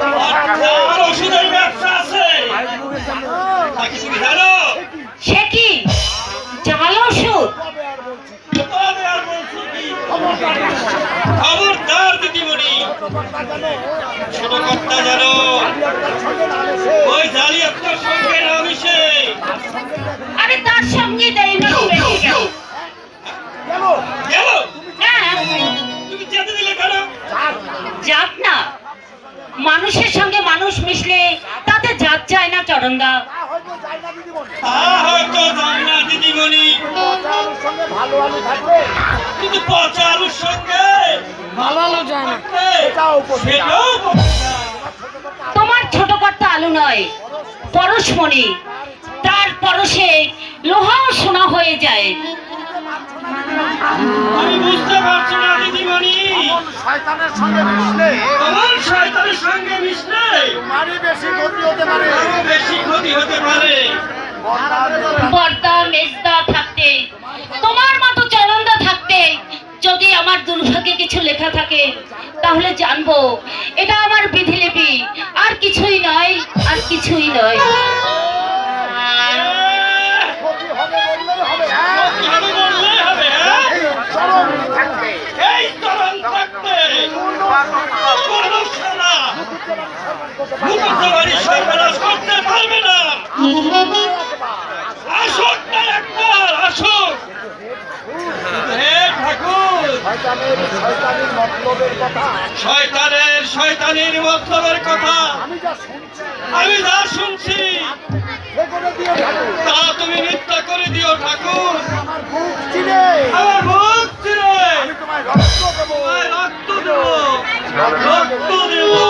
আর ওষুধের ব্যবসা আছে তা কি তুমি জানো সে কি? জাল ওষুধ? তবে আর বলছি কি খবরদার দিদিমণি ছোট কর্তা জানো ওই জালিয়াতটার সঙ্গে না আরে তার সঙ্গে না হ্যাঁ। তুমি যেতে দিলে কেন? যাক না। মানুষের সঙ্গে মানুষ মিশলে তাতে জাত যায় না চরণদা কিন্তু পচা আলুর সঙ্গে ভালো আলু যায় না। তোমার ছোট কর্তা আলু নয় পরশমণি। তার পরশে লোহাও সোনা হয়ে যায়। আমি বুঝতে পারছি না দিদিমণি। শয়তানের সঙ্গে মিশলে বর্দা মেজদা থাকতে তোমার মতো চরণদা থাকতে যদি আমার দুর্ভাগ্যে কিছু লেখা থাকে তাহলে জানব এটা আমার বিধিলিপি। আর কিছুই নয় আর কিছুই নয়। করতে পারবে না। না একবার শয়তানের শয়তানির মতলবের কথা। আমি যা শুনছি তা তুমি মিথ্যা করে দিও ঠাকুর। আমার বুক চিনে আমার মুখ চিরে রক্ত দেবো। রক্ত দেব। রক্ত দেব।